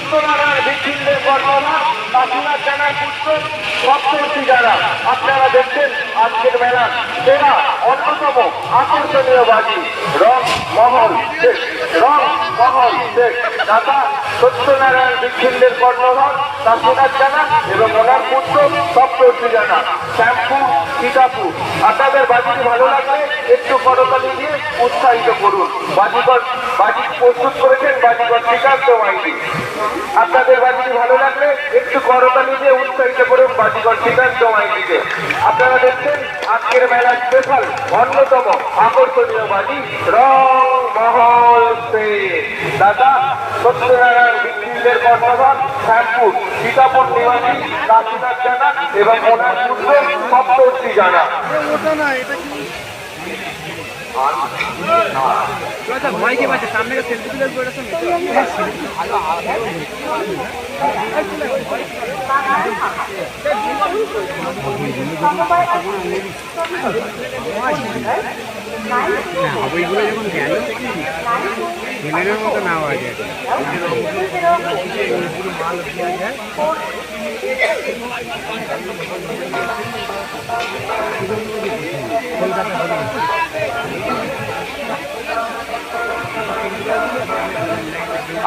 সত্যনারায়ণ বিচ্ছিন্দের কর্মরা কাকিনা জানার পুত্র আপনারা দেখছেন আজকের মেলা, সেরা অন্যতম আকর্ষণীয় বাজি, রং, মহল রং দাদা সত্যনারায়ণ বিচ্ছিন্নের কর্ণধর কাশীনাথ জানা এবং ওনার জানা শ্যাম্পু সীতাপুর আপনাদের বাজিটি ভালো লাগলে একটু করতালি দিয়ে উৎসাহিত করুন। বাজিকর বাজি প্রস্তুত করেছেন বাজিকর শ্রীকান্ত মাইতি। আপনাদের বাজিটি ভালো লাগলে একটু করতালি দিয়ে উৎসাহিত করুন বাজিকর শ্রীকান্ত মাইতিকে। আপনারা দেখছেন আজকের মেলার স্পেশাল অন্যতম আকর্ষণীয় বাজি রং দাদা সত্যনারায়ণ বিক্রিদের কর্ণধর শ্যামপুর সীতাপুর নিবাসী এবং ওনার পুত্র সপ্তর্ষি জানা। ভয়কে পাচ্ছে সামনে Nah, apa ibu lagi pun kayak ini kan mau kenal aja. vậy?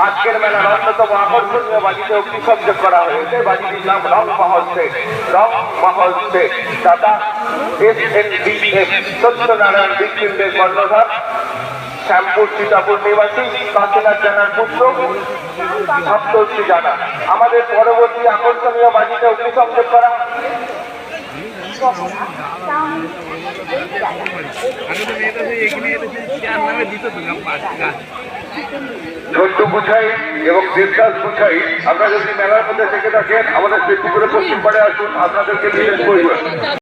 আজকের মেলার অন্যতম আকর্ষণীয় বাজিতে অগ্নিসংযোগ করা হয়েছে। বাজিটির নাম রং মহল শেখ। রং মহল শেখ। দাদা S N D F, Satyanarayan বিক্রিন্দের কর্ণধার, শ্যামপুর সীতাপুর নিবাসী কাশীনাথ জানার পুত্র সপ্তর্ষি জানা। আমাদের পরবর্তী আকর্ষণীয় বাজিতে অগ্নিসংযোগ করা। আগে তো মেয়েটা সেই এখানে এসে চার নামে দিত তো গাছ গাছ। ঝন্টু গুছাই এবং দেবদাস গুছাই আপনারা যদি মেলার মধ্যে থেকে থাকেন, আমাদের ফেসবুকের পশ্চিম পাড়ে আসুন, আপনাদেরকে বিশেষ করবেন